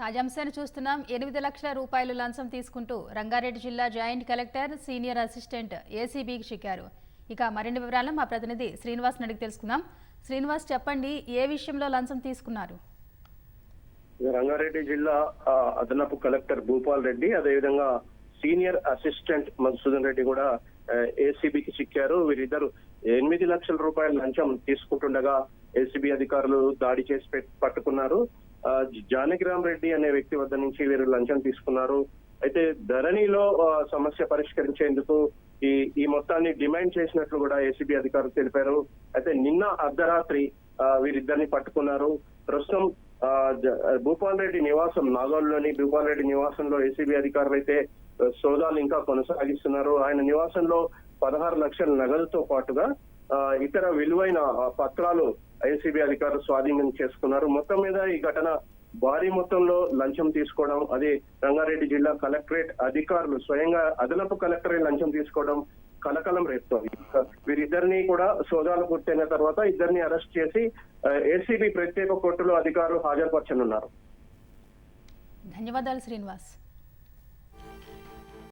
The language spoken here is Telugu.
తాజాంశాన్ని చూస్తున్నాం. ఎనిమిది లక్షల రూపాయలు లంచం తీసుకుంటూ రంగారెడ్డి జిల్లా జాయింట్ కలెక్టర్ సీనియర్ అసిస్టెంట్ ఏసీబీకి చిక్కారు ఇక మరిన్ని వివరాలను మా ప్రతినిధి శ్రీనివాస్ అడిగి తెలుసుకుందాం. శ్రీనివాస్ చెప్పండి ఏ విషయంలో లంచం తీసుకున్నారు? రంగారెడ్డి జిల్లా అదనపు కలెక్టర్ భూపాల్ రెడ్డి అదేవిధంగా సీనియర్ అసిస్టెంట్ మధుసూదన్ రెడ్డి కూడా ఏసీబీకి చిక్కారు వీరిద్దరు ఎనిమిది లక్షల రూపాయల లంచం తీసుకుంటుండగా ఏసీబీ అధికారులు దాడి చేసి పట్టుకున్నారు. జానకిరామ్ రెడ్డి అనే వ్యక్తి వద్ద నుంచి వీరు లంచం తీసుకున్నారు. అయితే ధరణిలో సమస్య పరిష్కరించేందుకు ఈ ఈ మొత్తాన్ని డిమాండ్ చేసినట్లు కూడా ఏసీబీ అధికారులు తెలిపారు. అయితే నిన్న అర్ధరాత్రి ఆ, వీరిద్దరిని పట్టుకున్నారు. ప్రస్తుతం ఆ, భూపాల్ రెడ్డి నివాసం నాగోల్లోని భూపాల్ రెడ్డి నివాసంలో ఏసీబీ అధికారులు అయితే సోదాలు ఇంకా కొనసాగిస్తున్నారు. ఆయన నివాసంలో పదహారు లక్షల నగదుతో పాటుగా ఆ, ఇతర విలువైన పత్రాలు ఏసీబీ అధికారులు స్వాధీనం చేసుకున్నారు. మొత్తం మీద ఈ ఘటన భారీ మొత్తంలో లంచం తీసుకోవడం అదే రంగారెడ్డి జిల్లా కలెక్టరేట్ అధికారులు స్వయంగా అదనపు కలెక్టరేట్ లంచం తీసుకోవడం కలకలం రేపుతోంది. వీరిద్దరిని కూడా సోదాలు పూర్తయిన తర్వాత ఇద్దరిని అరెస్ట్ చేసి ఏసీబీ ప్రత్యేక కోర్టులో అధికారులు హాజరుపరచనున్నారు. ధన్యవాదాలు శ్రీనివాస్.